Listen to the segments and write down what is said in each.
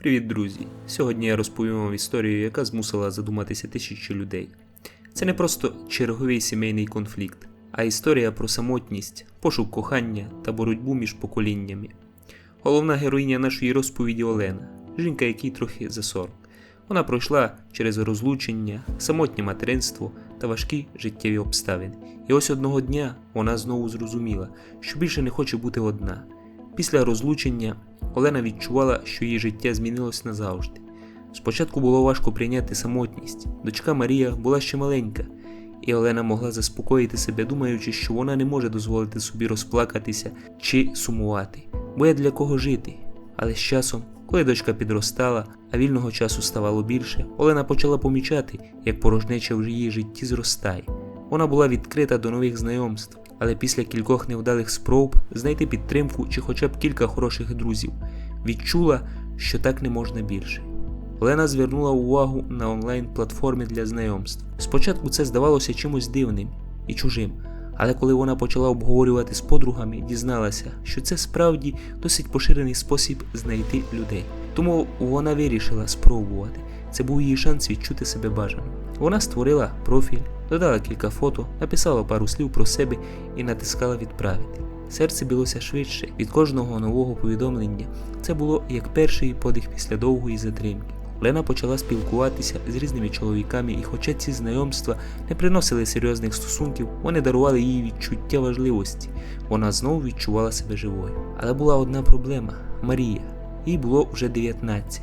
Привіт, друзі! Сьогодні я розповім вам історію, яка змусила задуматися тисячі людей. Це не просто черговий сімейний конфлікт, а історія про самотність, пошук кохання та боротьбу між поколіннями. Головна героїня нашої розповіді Олена, жінка, якій трохи за 40. Вона пройшла через розлучення, самотнє материнство та важкі життєві обставини. І ось одного дня вона знову зрозуміла, що більше не хоче бути одна. Після розлучення Олена відчувала, що її життя змінилось назавжди. Спочатку було важко прийняти самотність. Дочка Марія була ще маленька, і Олена могла заспокоїти себе, думаючи, що вона не може дозволити собі розплакатися чи сумувати, бо є для кого жити. Але з часом, коли дочка підростала, а вільного часу ставало більше, Олена почала помічати, як порожнеча в її житті зростає. Вона була відкрита до нових знайомств, але після кількох невдалих спроб знайти підтримку чи хоча б кілька хороших друзів, відчула, що так не можна більше. Олена звернула увагу на онлайн-платформи для знайомств. Спочатку це здавалося чимось дивним і чужим, але коли вона почала обговорювати з подругами, дізналася, що це справді досить поширений спосіб знайти людей. Тому вона вирішила спробувати. Це був її шанс відчути себе бажаним. Вона створила профіль, додала кілька фото, написала пару слів про себе і натискала відправити. Серце билося швидше від кожного нового повідомлення. Це було як перший подих після довгої затримки. Лена почала спілкуватися з різними чоловіками, і хоча ці знайомства не приносили серйозних стосунків, вони дарували їй відчуття важливості. Вона знову відчувала себе живою. Але була одна проблема Марія. Їй було вже 19,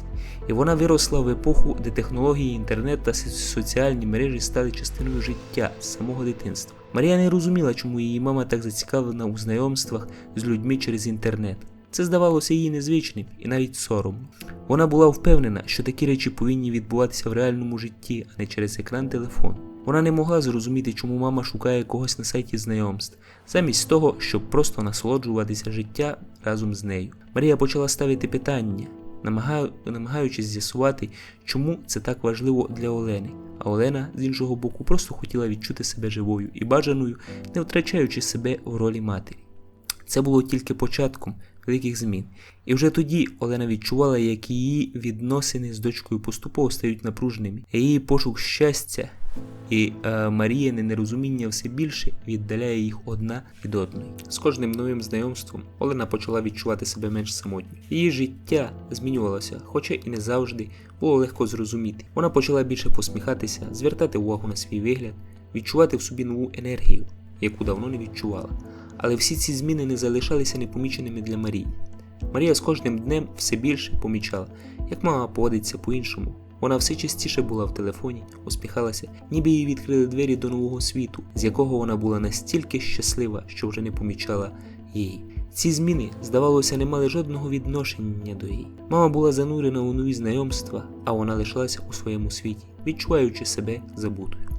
і вона виросла в епоху, де технології, інтернет та соціальні мережі стали частиною життя самого дитинства. Марія не розуміла, чому її мама так зацікавлена у знайомствах з людьми через інтернет. Це здавалося їй незвичним і навіть соромно. Вона була впевнена, що такі речі повинні відбуватися в реальному житті, а не через екран телефону. Вона не могла зрозуміти, чому мама шукає когось на сайті знайомств, замість того, щоб просто насолоджуватися життя разом з нею. Марія почала ставити питання, намагаючись з'ясувати, чому це так важливо для Олени. А Олена, з іншого боку, просто хотіла відчути себе живою і бажаною, не втрачаючи себе в ролі матері. Це було тільки початком великих змін. І вже тоді Олена відчувала, як її відносини з дочкою поступово стають напруженими, її пошук щастя і е, Маріяне нерозуміння все більше віддаляє їх одна від одної. З кожним новим знайомством Олена почала відчувати себе менш самотньою. Її життя змінювалося, хоча і не завжди було легко зрозуміти. Вона почала більше посміхатися, звертати увагу на свій вигляд, відчувати в собі нову енергію, яку давно не відчувала. Але всі ці зміни не залишалися непоміченими для Марії. Марія з кожним днем все більше помічала, як мама поводиться по-іншому. Вона все частіше була в телефоні, усміхалася, ніби їй відкрили двері до нового світу, з якого вона була настільки щаслива, що вже не помічала її. Ці зміни, здавалося, не мали жодного відношення до її. Мама була занурена у нові знайомства, а вона лишалася у своєму світі, відчуваючи себе забутою.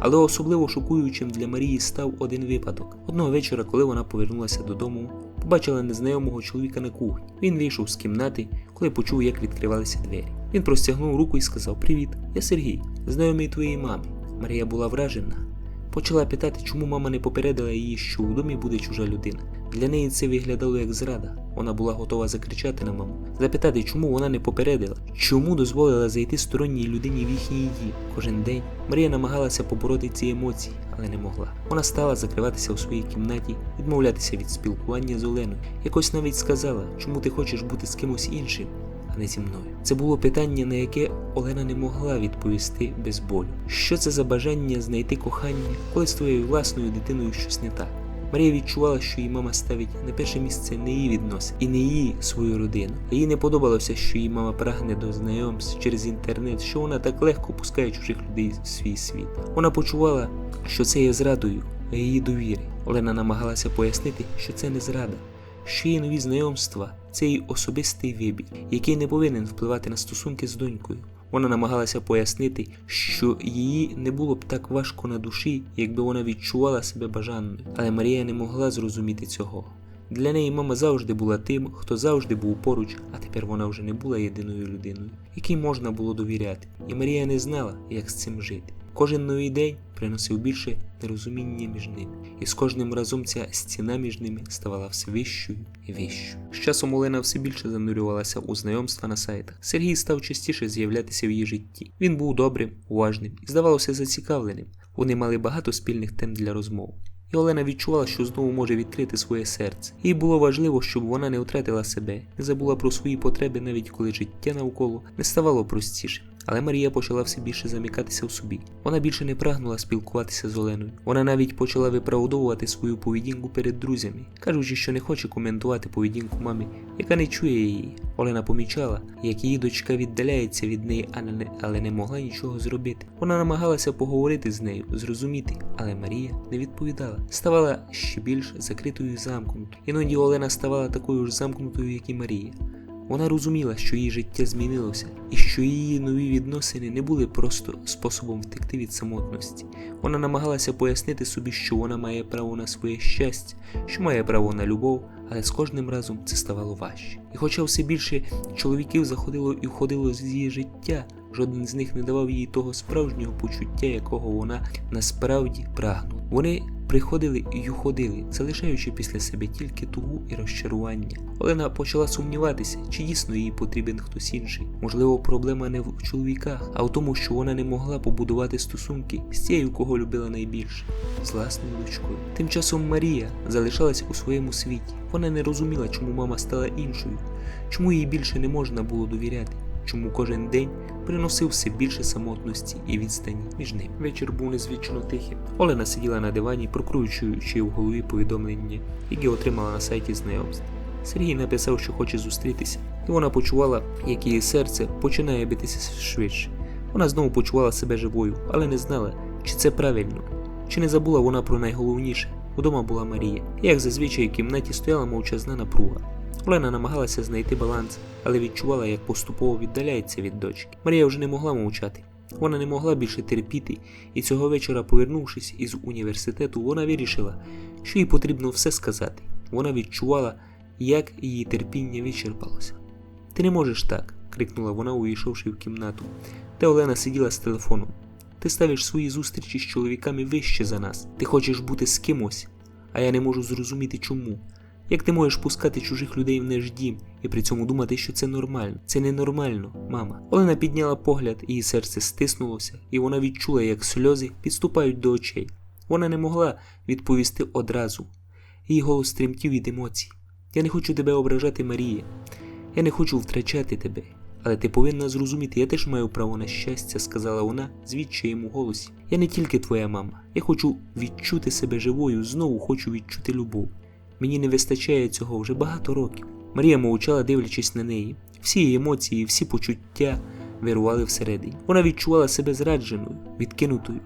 Але особливо шокуючим для Марії став один випадок. Одного вечора, коли вона повернулася додому, побачила незнайомого чоловіка на кухні. Він вийшов з кімнати, коли почув, як відкривалися двері. Він простягнув руку і сказав: Привіт, я Сергій, знайомий твоєї мами. Марія була вражена. Почала питати, чому мама не попередила її, що у домі буде чужа людина. Для неї це виглядало як зрада. Вона була готова закричати на маму, запитати, чому вона не попередила, чому дозволила зайти сторонній людині в їхній дім. Кожен день Марія намагалася побороти ці емоції, але не могла. Вона стала закриватися у своїй кімнаті, відмовлятися від спілкування з Оленою. Якось навіть сказала, чому ти хочеш бути з кимось іншим. А не зі мною. Це було питання, на яке Олена не могла відповісти без болю. Що це за бажання знайти кохання, коли з твоєю власною дитиною щось не так? Марія відчувала, що її мама ставить на перше місце не її відносин і не її свою родину. Їй не подобалося, що її мама прагне до знайомств через інтернет, що вона так легко пускає чужих людей в свій світ. Вона почувала, що це є зрадою її довіри. Олена намагалася пояснити, що це не зрада, що її нові знайомства це її особистий вибір, який не повинен впливати на стосунки з донькою. Вона намагалася пояснити, що її не було б так важко на душі, якби вона відчувала себе бажаною. Але Марія не могла зрозуміти цього. Для неї мама завжди була тим, хто завжди був поруч, а тепер вона вже не була єдиною людиною, якій можна було довіряти. І Марія не знала, як з цим жити. Кожен новий день приносив більше нерозуміння між ними, і з кожним разом ця стіна між ними ставала все вищою і вищою. З часом Олена все більше занурювалася у знайомства на сайтах. Сергій став частіше з'являтися в її житті. Він був добрим, уважним і, здавалося, зацікавленим. Вони мали багато спільних тем для розмов. І Олена відчувала, що знову може відкрити своє серце. Їй було важливо, щоб вона не втратила себе, не забула про свої потреби, навіть коли життя навколо не ставало простішим. Але Марія почала все більше замикатися в собі. Вона більше не прагнула спілкуватися з Оленою. Вона навіть почала виправдовувати свою поведінку перед друзями, кажучи, що не хоче коментувати поведінку мами, яка не чує її. Олена помічала, як її дочка віддаляється від неї, але не могла нічого зробити. Вона намагалася поговорити з нею, зрозуміти, але Марія не відповідала, ставала ще більш закритою і замкнутою. Іноді Олена ставала такою ж замкнутою, як і Марія. Вона розуміла, що її життя змінилося, і що її нові відносини не були просто способом втекти від самотності. Вона намагалася пояснити собі, що вона має право на своє щастя, що має право на любов, але з кожним разом це ставало важче. І хоча все більше чоловіків заходило і входило з її життя, жоден з них не давав їй того справжнього почуття, якого вона насправді прагнула. Вони приходили і уходили, залишаючи після себе тільки тугу і розчарування. Олена почала сумніватися, чи дійсно їй потрібен хтось інший. Можливо, проблема не в чоловіках, а в тому, що вона не могла побудувати стосунки з тією, кого любила найбільше, з власною дочкою. Тим часом Марія залишалась у своєму світі. Вона не розуміла, чому мама стала іншою, чому їй більше не можна було довіряти чому кожен день приносив все більше самотності і відстані між ними. Вечір був незвично тихим. Олена сиділа на дивані, прокручуючи в голові повідомлення, які отримала на сайті знайомств. Сергій написав, що хоче зустрітися, і вона почувала, як її серце починає битися швидше. Вона знову почувала себе живою, але не знала, чи це правильно, чи не забула вона про найголовніше. Вдома була Марія, як зазвичай в кімнаті стояла мовчазна напруга. Олена намагалася знайти баланс, але відчувала, як поступово віддаляється від дочки. Марія вже не могла мовчати. Вона не могла більше терпіти, і цього вечора, повернувшись із університету, вона вирішила, що їй потрібно все сказати. Вона відчувала, як її терпіння відчерпалося. Ти не можеш так, крикнула вона, увійшовши в кімнату, де Олена сиділа з телефоном. Ти ставиш свої зустрічі з чоловіками вище за нас. Ти хочеш бути з кимось, а я не можу зрозуміти чому. Як ти можеш пускати чужих людей в наш дім і при цьому думати, що це нормально? Це ненормально, мама. Олена підняла погляд, її серце стиснулося, і вона відчула, як сльози підступають до очей. Вона не могла відповісти одразу. Її голос тремтів від емоцій. Я не хочу тебе ображати, Марія. Я не хочу втрачати тебе. Але ти повинна зрозуміти, я теж маю право на щастя, сказала вона з відчаєм у голосі. Я не тільки твоя мама. Я хочу відчути себе живою, знову хочу відчути любов. Мені не вистачає цього вже багато років. Марія мовчала, дивлячись на неї. Всі її емоції, всі почуття вирували всередині. Вона відчувала себе зрадженою, відкинутою.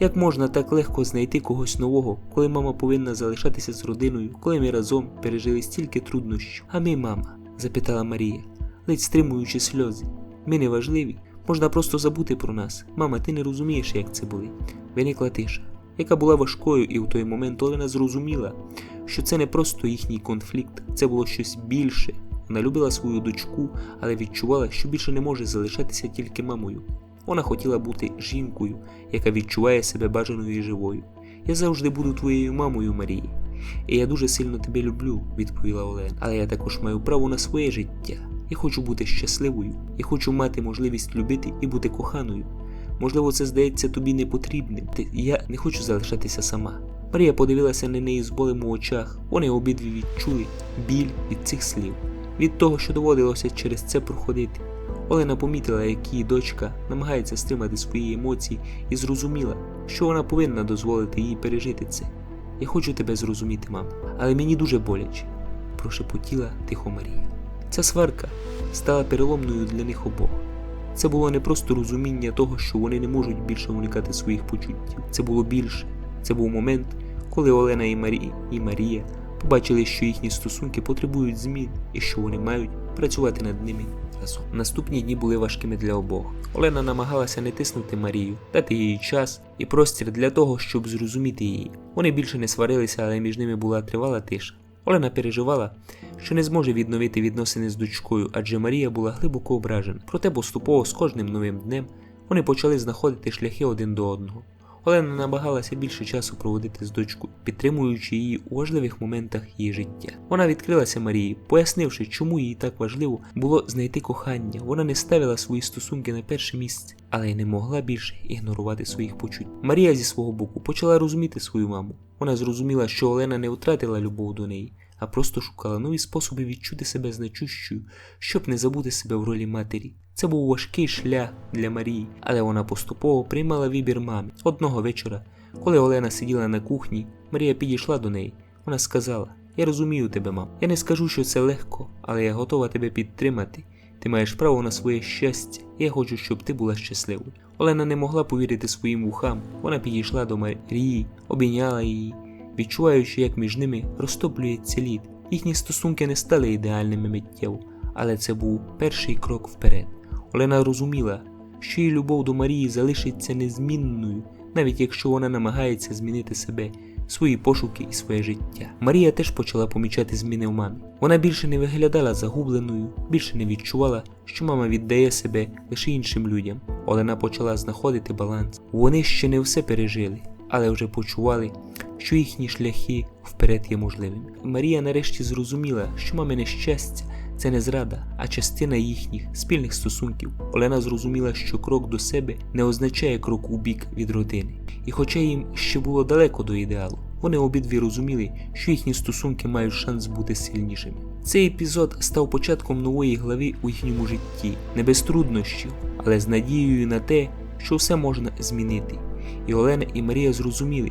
Як можна так легко знайти когось нового, коли мама повинна залишатися з родиною, коли ми разом пережили стільки труднощів? А ми, мама? запитала Марія, ледь стримуючи сльози. Ми не важливі, можна просто забути про нас. Мама, ти не розумієш, як це були. Виникла тиша, яка була важкою, і в той момент Олена зрозуміла, що це не просто їхній конфлікт, це було щось більше. Вона любила свою дочку, але відчувала, що більше не може залишатися тільки мамою. Вона хотіла бути жінкою, яка відчуває себе бажаною і живою. Я завжди буду твоєю мамою, Марії. І я дуже сильно тебе люблю, відповіла Олена. Але я також маю право на своє життя. Я хочу бути щасливою, я хочу мати можливість любити і бути коханою. Можливо, це здається тобі непотрібним. Я не хочу залишатися сама. Марія подивилася на неї з болем у очах. Вони обидві відчули біль від цих слів, від того, що доводилося через це проходити. Олена помітила, як її дочка намагається стримати свої емоції, і зрозуміла, що вона повинна дозволити їй пережити це. Я хочу тебе зрозуміти, мам, але мені дуже боляче, прошепотіла тихо Марія. Ця сварка стала переломною для них обох. Це було не просто розуміння того, що вони не можуть більше уникати своїх почуттів. Це було більше. Це був момент, коли Олена і Марія, і Марія побачили, що їхні стосунки потребують змін і що вони мають працювати над ними разом. Наступні дні були важкими для обох. Олена намагалася не тиснути Марію, дати їй час і простір для того, щоб зрозуміти її. Вони більше не сварилися, але між ними була тривала тиша. Олена переживала, що не зможе відновити відносини з дочкою, адже Марія була глибоко ображена. Проте поступово з кожним новим днем Вони почали знаходити шляхи один до одного. Олена намагалася більше часу проводити з дочкою, підтримуючи її у важливих моментах її життя. Вона відкрилася Марії, пояснивши, чому їй так важливо було знайти кохання. Вона не ставила свої стосунки на перше місце, але й не могла більше ігнорувати своїх почуть. Марія зі свого боку почала розуміти свою маму. Вона зрозуміла, що Олена не втратила любов до неї, а просто шукала нові способи відчути себе значущою, щоб не забути себе в ролі матері. Це був важкий шлях для Марії, але вона поступово приймала вибір мамі. Одного вечора, коли Олена сиділа на кухні, Марія підійшла до неї. Вона сказала: Я розумію тебе, мам. Я не скажу, що це легко, але я готова тебе підтримати. Ти маєш право на своє щастя, я хочу, щоб ти була щасливою. Олена не могла повірити своїм вухам. Вона підійшла до Марії, обійняла її, відчуваючи, як між ними розтоплюється лід. Їхні стосунки не стали ідеальними миттєво, але це був перший крок вперед. Олена розуміла, що її любов до Марії залишиться незмінною, навіть якщо вона намагається змінити себе, свої пошуки і своє життя. Марія теж почала помічати зміни в мамі. Вона більше не виглядала загубленою, більше не відчувала, що мама віддає себе лише іншим людям. Олена почала знаходити баланс. Вони ще не все пережили, але вже почували, що їхні шляхи вперед є можливими. Марія нарешті зрозуміла, що мамине щастя це не зрада, а частина їхніх спільних стосунків. Олена зрозуміла, що крок до себе не означає крок у бік від родини. І хоча їм ще було далеко до ідеалу, вони обидві розуміли, що їхні стосунки мають шанс бути сильнішими. Цей епізод став початком нової глави у їхньому житті, не без труднощів, але з надією на те, що все можна змінити. І Олена і Марія зрозуміли,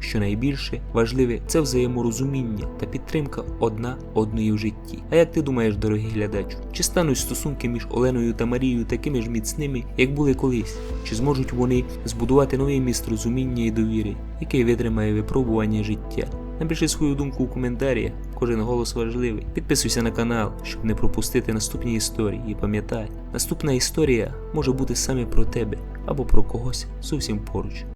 що найбільше важливе це взаєморозуміння та підтримка одна одної в житті. А як ти думаєш, дорогий глядач, чи стануть стосунки між Оленою та Марією такими ж міцними, як були колись? Чи зможуть вони збудувати новий міст розуміння і довіри, який витримає випробування життя? Напиши свою думку у коментарях, кожен голос важливий. Підписуйся на канал, щоб не пропустити наступні історії. І пам'ятай, наступна історія може бути саме про тебе або про когось зовсім поруч.